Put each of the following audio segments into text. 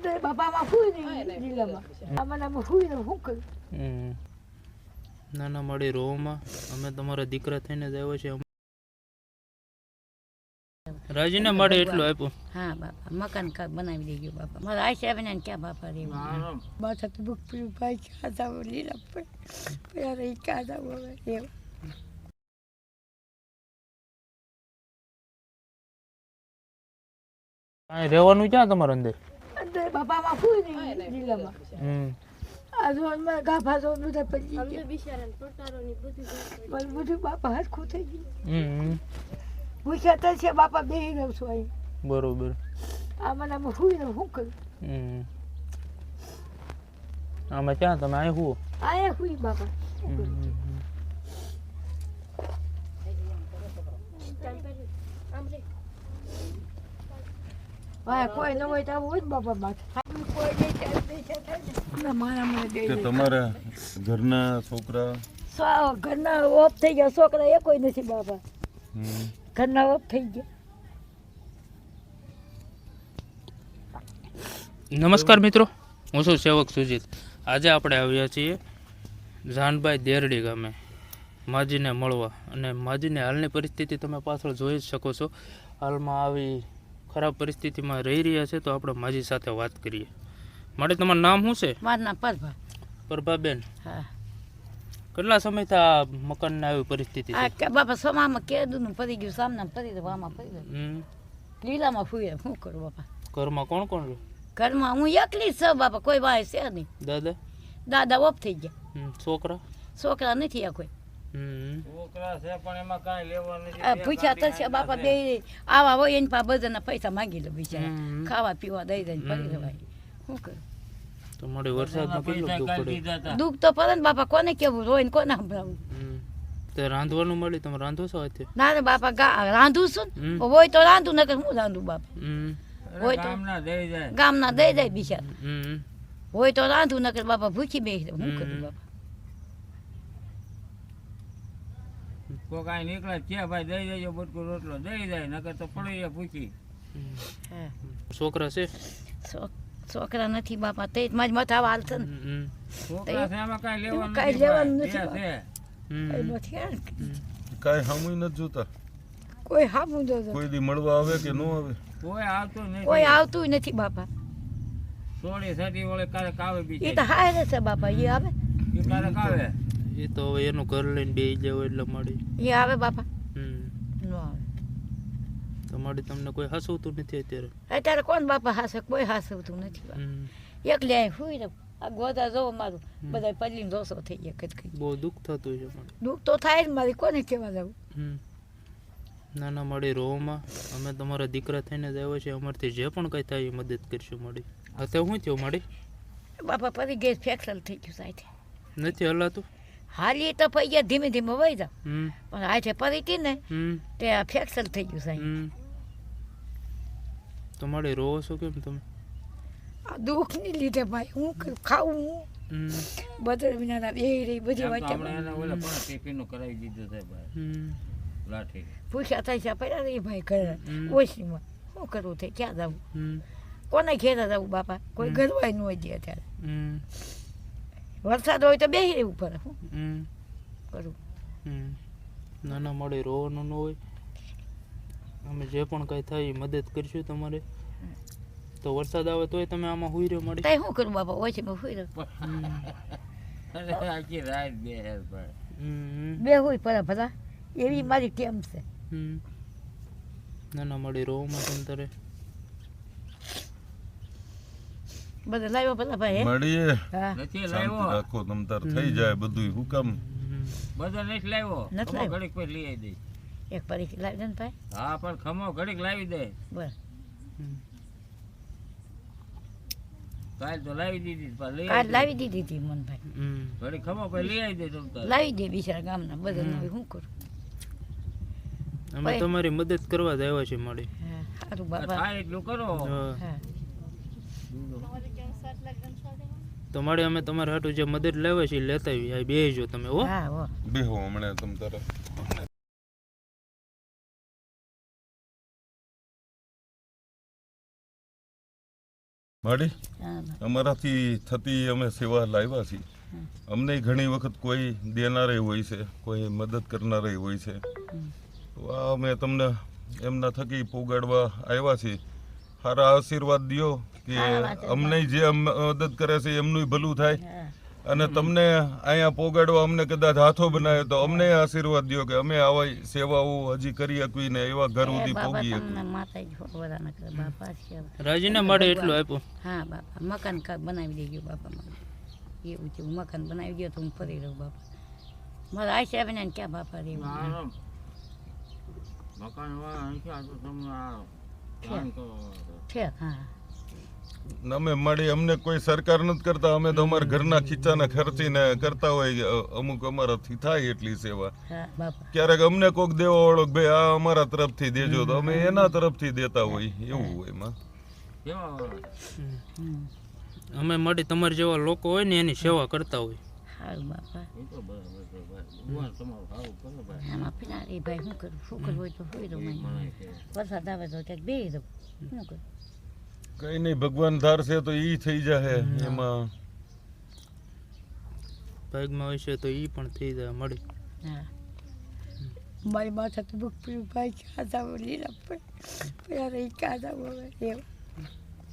અંદર બાપામાં હુઈ નહીં લીલામાં આમાં ને શું કરું હમ. ના ના મળી રોમાં અમે તમારા દીકરા થઈને જ આવ્યા છે રાજીને મળે એટલું આપ્યું. હા બાપા મકાન બનાવી દેજો બાપા. મારા આશા બેન ક્યાં બાપા રહેવું માથા તો ભૂખ પીવું ભાઈ ક્યાં જાવ લીલા પર ક્યાં જાવ હવે રહેવાનું ક્યાં તમારે અંદર? અંદર બાપામાં હુઈ નહીં લીલામાં. હમ. આ ઝોનમાં ગાભા ઝોન બધા પડી ગયા. મને બધું બાપા હરખું થઈ ગયું. હમ. પૂછ્યા તો છે બાપા બે રહું છું અહીં. બરોબર. આમાં આમાં હું ને શું કરું? હમ. આમાં ક્યાં તમે? અહીં હું આયા હુઈ બાપા. હા કોઈ ન હોય તો હોય બાપા મારા મને. તમારા ઘરના છોકરા? ઘરના ઓફ થઈ ગયા. છોકરા એ કોઈ નથી બાપા. ઘરના ઓફ થઈ ગયા. નમસ્કાર મિત્રો. હું છું સેવક સુજીત. આજે આપણે આવ્યા છીએ જાનભાઈ દેરડી ગામે માજીને મળવા. અને માજીની હાલની પરિસ્થિતિ તમે પાછળ જોઈ જ શકો છો. હાલમાં આવી ખરાબ પરિસ્થિતિમાં રહી રહ્યા છે તો આપણે માજી સાથે વાત કરીએ. માટે તમારું નામ શું છે? મારું નામ પરભા. પ્રભાબેન. હા. કેટલા સમયથી આ મકાનને આવી પરિસ્થિતિ છે? કે બાપા સમામાં કેદું પડી ગયું સામના પડી ગયું વામાં પડી ગયું. લીલામાં ફૂય શું કરું બાપા? ઘરમાં કોણ કોણ રહ્યું ઘરમાં હું એકલી જ છું બાપા કોઈ ભાઈ છે નહીં. દાદા? દાદા ઓફ થઈ ગયા. છોકરા? છોકરા નથી આ કોઈ. પૂછ્યા તો છે બાપા બે આવા હોય એની પાસે બધાના પૈસા માંગી લે બિચારા. ખાવા પીવા દઈ દઈને શું કરું? તો કેટલું દુઃખ પડે? દુઃખ તો પડે ને બાપા કોને કેવું રોય ને કોને સંભળાવું? તે રાંધવાનું મળ્યું? તમે રાંધો છો ના રે બાપા રાંધું છું ને. હોય તો રાંધું નકર હું રાંધું બાપા? હોય તો ગામના દઈ દઈ બિચારા. હમ. હોય તો રાંધું નકર બાપા ભૂખી બેસી રહું. શું કરું બાપા? કોઈ કાંઈ નીકળે છે ભાઈ દઈ દેજો બટકું રોટલો દઈ જાય નકર તો પડી જાય ભૂખી છોકરા છે? છોકરા નથી બાપા તે જ મારી મથા છે છોકરા છે એમાં કાંઈ લેવાનું કાંઈ નથી લેવાનું નથી કાંઈ સામુય નથી જોતા. કોઈ હામું જોતો. કોઈ દી મળવા આવે કે ન આવે? કોઈ આવતું નથી. કોઈ આવતું નથી બાપા. સોળી સાટી વળે કારક આવે એ તો તો હારે છે બાપા એ આવે. એ કારક આવે. એ તો હવે એનું ઘર લઈને બે જાવ એટલે મળી. એ આવે બાપા. હમ. ન આવે. તો મળી તમને કોઈ હસવતું નથી અત્યારે? અત્યારે કોણ બાપા હાસે? કોઈ હાસવતું નથી. એકલી અહીં હુઈ રહું. આ ગોદા જોવો મારું. બધા પલ્લી રોસો થઈ ગયા કઈ બહુ દુઃખ થતું છે પણ. દુઃખ તો થાય જ મારી. કોને કહેવા જવું? હમ. ના ના મળી રોમાં અમે તમારા દીકરા થઈને જ આવ્યા છીએ. અમારથી જે પણ કંઈ થાય એ મદદ કરશું મળી. અત્યારે શું થયું મળી? બાપા પરી ગેસ ફેક્સલ થઈ ગયું સાહેબ. નથી હલાતું? હાલી તો પૈ ગયા ધીમે ધીમે વહી જાવ. હમ. પણ આજે પડી હતી ને તે આ થઈ ગયું સાહેબ. તમારે રોવો છો કેમ તમે? આ દુઃખની લીધે ભાઈ હું ખાવું હું? હમ. વિના બે રહી બધી વાત ટિફિનનું કરાવી દીધું છે ભાઈ. લાઠી. પૂછ્યા થાય છે પડ્યા રહી ભાઈ ઘરે. હમ. ઓછીમાં શું કરવું થાય? ક્યાં જવું? કોને ઘેર જવું બાપા? કોઈ ઘરવાય ગરવાય ન હોય અત્યારે. હમ. વરસાદ હોય તો બેસી રહેવું પડે શું હમ. નાના હમ. ના ના મળે રોવાનું ન હોય. અમે જે પણ કઈ થાય એ મદદ કરશું તમારે. તો વરસાદ આવે તોય તમે આમાં હુઈ રહ્યો મળે શું કરું બાપા? ઓછીમાં હુઈ રહ્યો. અરે આખી રાત બે હે ભાઈ બે હોય પડે ભલા. એવી મારી ટેમ છે. હમ. ના ના મળી રોવામાં તમ તારે બધા લાવ્યો પેલા ભાઈ મળીએ. નથી લાવ્યો. રાખો તમતાર થઈ જાય બધું હું કામ. બધા નથી લાવ્યો. નથી લાવ્યો. ઘડીક પછી લઈ આવી દે એક પરી લાવી દે ને ભાઈ? હા પણ ખમો ઘડીક લાવી દે. બસ. કાલ તો લાવી દીધી પણ લઈ કાલ લાવી દીધી હતી મન ભાઈ. ખમો પછી લઈ આવી દે તમ લાવી દે બિચારા ગામના બધા શું કરું? અમે તમારી મદદ કરવા જ આવ્યા છે મળી સારું બાપા. એટલું કરો. હા. હા તો મળી અમે તમારા હાટું જે મદદ લેવા છે લેતા આવી આ બેસજો તમે હો. બેહો હમણાં તમ તારા. માડી અમારાથી થતી અમે સેવા લાવ્યા છીએ. અમને ઘણી વખત કોઈ દેનારે હોય છે કોઈ મદદ કરનારે હોય છે. તો આ અમે તમને એમના થકી પોગાડવા આવ્યા છીએ. સારા આશીર્વાદ દ્યો. કે અમને જે મદદ કરે છે એમનું ભલું થાય. અને તમને અહીંયા પોગાડવા અમને કદાચ હાથો બનાવ્યો તો અમને આશીર્વાદ દો કે અમે આવા સેવાઓ હજી કરી શકવી ને એવા ઘર સુધી પોગી છે. રાજીને મળે એટલું આપ્યું. હા બાપા. મકાન બનાવી દેજો બાપા મારે એવું છે. હું મકાન બનાવી દો તો હું ફરી રહું બાપા. મારા આ સાહેબ ને ક્યાં બાપા રહેવું? મકાન વાળા તમને આ ધ્યાન હા. અમે મળી અમને કોઈ સરકાર નથી કરતા. અમે તો અમારા ઘરના ખીચાને ખર્ચીને કરતા હોય અમુક અમારાથી થાય એટલી સેવા. ક્યારેક અમને કોક દેવો વાળો કે ભાઈ આ અમારા તરફથી દેજો તો અમે એના તરફથી દેતા હોય. એવું હોય એમાં. અમે મળી તમારા જેવા લોકો હોય ને એની સેવા કરતા હોય. સારું બાપા. એ તો બરાબર છે ભગવાન તમારું સારું કરે ભાઈ. આમાં પેલા એ ભાઈ શું કરું શું કરવું હોય તો હોય દઉં મને. વરસાદ આવે તો ક્યાંક બે દઉં શું કરું? કઈ નહીં ભગવાન ધારશે તો ઈ થઈ જાય એમાં. ભાગમાં હશે તો એ પણ થઈ જાય મળી. હા. મારી માથા તો દુઃખ પીવું ભાઈ ખાધા લીલા પેલા રહી ખાધા હવે એવું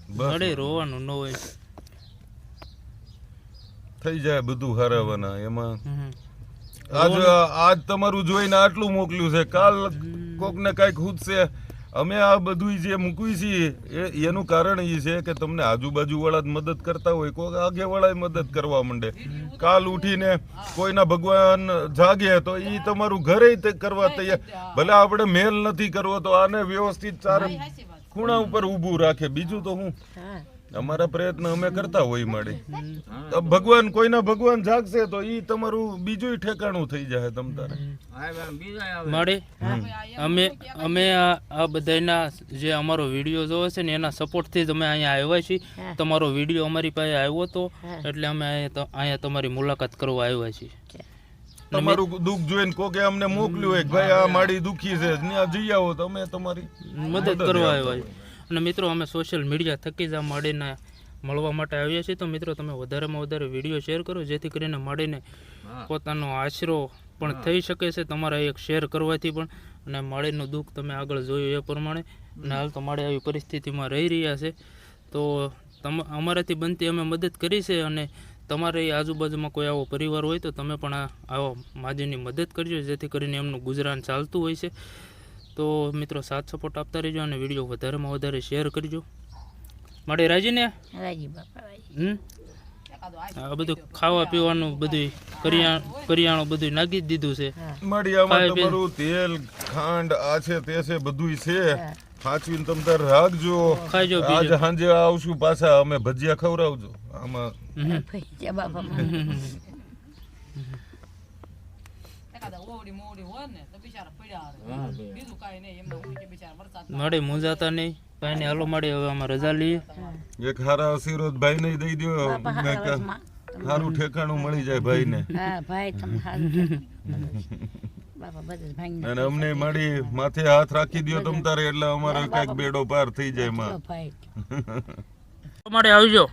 બસ. રોવાનું ન હોય. થઈ જાય બધું હરાવાના એમાં. હમ. આજ આજ તમારું જોઈને આટલું મોકલ્યું છે. કાલ કોક ને કંઈક ખૂટશે અમે આ બધું જે મૂકવી છીએ એ એનું કારણ એ છે કે તમને આજુબાજુવાળા જ મદદ કરતા હોય કોઈક આગેવાળા મદદ કરવા માંડે. કાલ ઉઠીને કોઈના ભગવાન જાગે તો એ તમારું ઘરે કરવા તૈયાર. ભલે આપણે મેલ નથી કરવો તો આને વ્યવસ્થિત ચાર ખૂણા ઉપર ઊભું રાખે. બીજું તો હા. અમારા પ્રયત્ન અમે કરતા હોય મળે. તો ભગવાન કોઈના ભગવાન જાગશે તો ઈ તમારું બીજું ઠેકાણું થઈ જાય તમ તારે. મળે અમે અમે આ આ બધાના જે અમારો વીડિયો જોવે છે ને એના સપોર્ટથી જ અમે અહીંયા આવ્યા છીએ. તમારો વીડિયો અમારી પાસે આવ્યો હતો એટલે અમે અહીંયા તમારી મુલાકાત કરવા આવ્યા છીએ. તમારું દુઃખ જોઈને કોકે અમને મોકલ્યું હોય ભાઈ આ માડી દુખી છે ત્યાં જઈ આવો તો અમે તમારી મદદ કરવા આવ્યા છીએ. અને મિત્રો અમે સોશિયલ મીડિયા થકી જ આ માડીને મળવા માટે આવ્યા છીએ. તો મિત્રો તમે વધારેમાં વધારે વીડિયો શેર કરો જેથી કરીને માડીને પોતાનો આશરો પણ થઈ શકે છે તમારા એક શેર કરવાથી પણ. અને માળીનું દુઃખ તમે આગળ જોયું એ પ્રમાણે. અને હાલ તો માળે આવી પરિસ્થિતિમાં રહી રહ્યા છે. તો તમ અમારાથી બનતી અમે મદદ કરી છે અને તમારે એ આજુબાજુમાં કોઈ આવો પરિવાર હોય તો તમે પણ આવો માજીની મદદ કરજો જેથી કરીને એમનું ગુજરાન ચાલતું હોય છે. તો મિત્રો સાથ સપોર્ટ આપતા રહેજો અને વીડિયો વધારેમાં વધારે શેર કરજો. મારે રાજીને? રાજી બાપા હમ? આ બધું ખાવા પીવાનું બધું કરિયાણું કરિયાણું બધું નાખી જ દીધું છે. હા. માડી આમાં ખાઈ પી- તમારું તેલ ખાંડ આ છે તે છે બધુંય છે. સાચવીને તમે તાર રાખજો. ખાઈજો આજ સાંજે આવશું પાછા અમે ભજીયા ખવડાવજો. આમાં ભાઈ. માડે મૂંઝાતા નહીં. ભાઈને હાલો મળી હવે અમે રજા લઈએ. એક હારા આશીર્વાદ ભાઈ ને દઈ દો સારું ઠેકાણું મળી જાય હા ભાઈ તમે સારું ભાઈ અને અમને માડી માથે હાથ રાખી દો તમ તારે એટલે અમારે કંઈક બેડો પાર થઈ જાય માં માડે આવજો.